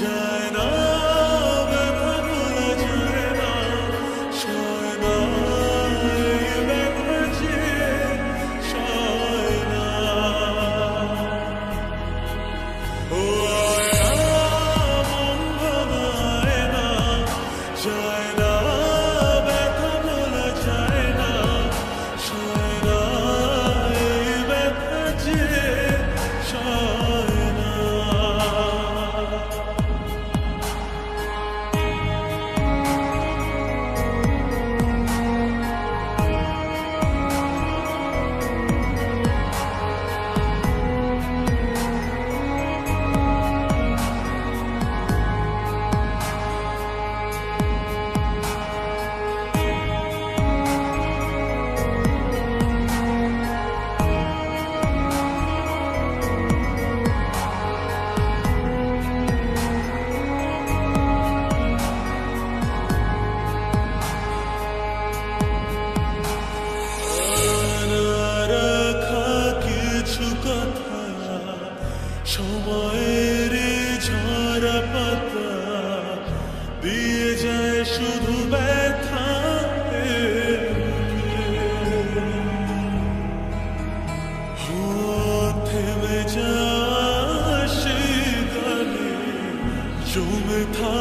Just সময়ের ঝরা পাতা দিয়ে যায় শুধু ব্যথা থেমে যা সে জমে থা